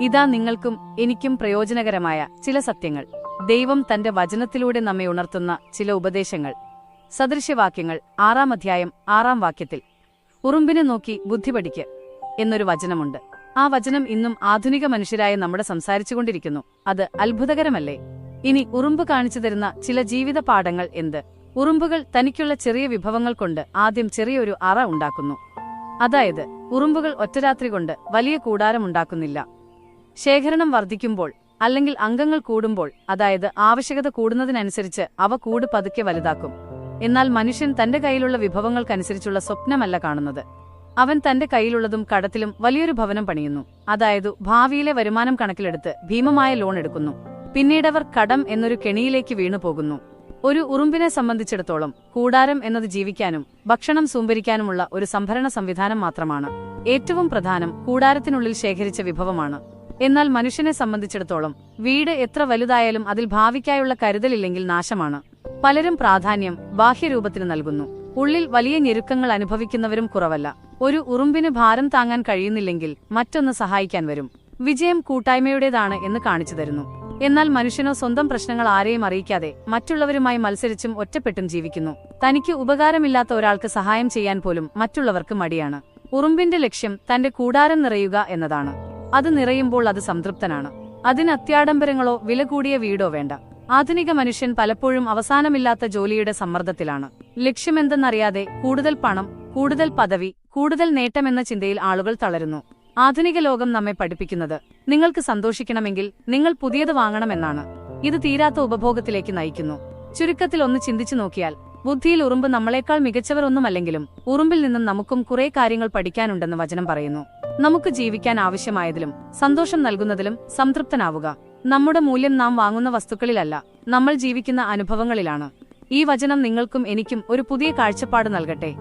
ഇതാ നിങ്ങൾക്കും എനിക്കും പ്രയോജനകരമായ ചില സത്യങ്ങൾ. ദൈവം തന്റെ വചനത്തിലൂടെ നമ്മെ ഉണർത്തുന്ന ചില ഉപദേശങ്ങൾ. സദൃശ്യവാക്യങ്ങൾ ആറാം അധ്യായം ആറാം വാക്യത്തിൽ. ഉറുമ്പിനെ നോക്കി ബുദ്ധി പഠിക്ക് എന്നൊരു വചനമുണ്ട്. ആ വചനം ഇന്നും ആധുനിക മനുഷ്യരായ നമ്മുടെ സംസാരിച്ചുകൊണ്ടിരിക്കുന്നു. അത് അത്ഭുതകരമല്ലേ? ഇനി ഉറുമ്പ് കാണിച്ചു തരുന്ന ചില ജീവിത പാഠങ്ങൾ എന്ത്? ഉറുമ്പുകൾ തനിക്കുള്ള ചെറിയ വിഭവങ്ങൾ കൊണ്ട് ആദ്യം ചെറിയൊരു അറ ഉണ്ടാക്കുന്നു. അതായത് ഉറുമ്പുകൾ ഒറ്റരാത്രി കൊണ്ട് വലിയ കൂടാരം ഉണ്ടാക്കുന്നില്ല. ശേഖരണം വർദ്ധിക്കുമ്പോൾ അല്ലെങ്കിൽ അംഗങ്ങൾ കൂടുമ്പോൾ അതായത് ആവശ്യകത കൂടുന്നതിനനുസരിച്ച് അവ കൂട് പതുക്കെ വലുതാക്കും. എന്നാൽ മനുഷ്യൻ തന്റെ കയ്യിലുള്ള വിഭവങ്ങൾക്കനുസരിച്ചുള്ള സ്വപ്നമല്ല കാണുന്നത്. അവൻ തന്റെ കയ്യിലുള്ളതും കടത്തിലും വലിയൊരു ഭവനം പണിയുന്നു. അതായത് ഭാവിയിലെ വരുമാനം കണക്കിലെടുത്ത് ഭീമമായ ലോൺ എടുക്കുന്നു. പിന്നീടവർ കടം എന്നൊരു കെണിയിലേക്ക് വീണു പോകുന്നു. ഒരു ഉറുമ്പിനെ സംബന്ധിച്ചിടത്തോളം കൂടാരം എന്നത് ജീവിക്കാനും ഭക്ഷണം സൂമ്പരിക്കാനുമുള്ള ഒരു സംഭരണ സംവിധാനം മാത്രമാണ്. ഏറ്റവും പ്രധാനം കൂടാരത്തിനുള്ളിൽ ശേഖരിച്ച വിഭവമാണ്. എന്നാൽ മനുഷ്യനെ സംബന്ധിച്ചിടത്തോളം വീട് എത്ര വലുതായാലും അതിൽ ഭാവിക്കായുള്ള കരുതലില്ലെങ്കിൽ നാശമാണ്. പലരും പ്രാധാന്യം ബാഹ്യരൂപത്തിന് നൽകുന്നു. ഉള്ളിൽ വലിയ ഞെരുക്കങ്ങൾ അനുഭവിക്കുന്നവരും കുറവല്ല. ഒരു ഉറുമ്പിന് ഭാരം താങ്ങാൻ കഴിയുന്നില്ലെങ്കിൽ മറ്റൊന്ന് സഹായിക്കാൻ വരും. വിജയം കൂട്ടായ്മയുടേതാണ് എന്ന് കാണിച്ചു തരുന്നു. എന്നാൽ മനുഷ്യനോ സ്വന്തം പ്രശ്നങ്ങൾ ആരെയും അറിയിക്കാതെ മറ്റുള്ളവരുമായി മത്സരിച്ചും ഒറ്റപ്പെട്ടും ജീവിക്കുന്നു. തനിക്ക് ഉപകാരമില്ലാത്ത ഒരാൾക്ക് സഹായം ചെയ്യാൻ പോലും മറ്റുള്ളവർക്ക് മടിയാണ്. ഉറുമ്പിന്റെ ലക്ഷ്യം തന്റെ കൂടാരം നിറയുക എന്നതാണ്. അത് നിറയുമ്പോൾ അത് സംതൃപ്തനാണ്. അതിന് അത്യാഡംബരങ്ങളോ വില കൂടിയ വീടോ വേണ്ട. ആധുനിക മനുഷ്യൻ പലപ്പോഴും അവസാനമില്ലാത്ത ജോലിയുടെ സമ്മർദ്ദത്തിലാണ്. ലക്ഷ്യമെന്തെന്നറിയാതെ കൂടുതൽ പണം കൂടുതൽ പദവി കൂടുതൽ നേട്ടമെന്ന ചിന്തയിൽ ആളുകൾ തളരുന്നു. ആധുനിക ലോകം നമ്മെ പഠിപ്പിക്കുന്നത് നിങ്ങൾക്ക് സന്തോഷിക്കണമെങ്കിൽ നിങ്ങൾ പുതിയത് വാങ്ങണമെന്നാണ്. ഇത് തീരാത്ത ഉപഭോഗത്തിലേക്ക് നയിക്കുന്നു. ചുരുക്കത്തിൽ ഒന്ന് ചിന്തിച്ചു നോക്കിയാൽ ബുദ്ധിയിൽ ഉറുമ്പ് നമ്മളെക്കാൾ മികച്ചവർ ഒന്നുമല്ലെങ്കിലും ഉറുമ്പിൽ നിന്നും നമുക്കും കുറെ കാര്യങ്ങൾ പഠിക്കാനുണ്ടെന്ന് വചനം പറയുന്നു. നമുക്ക് ജീവിക്കാൻ ആവശ്യമായതിലും സന്തോഷം നൽകുന്നതിലും സംതൃപ്തനാവുക. നമ്മുടെ മൂല്യം നാം വാങ്ങുന്ന വസ്തുക്കളിലല്ല നമ്മൾ ജീവിക്കുന്ന അനുഭവങ്ങളിലാണ്. ഈ വചനം നിങ്ങൾക്കും എനിക്കും ഒരു പുതിയ കാഴ്ചപ്പാട് നൽകട്ടെ.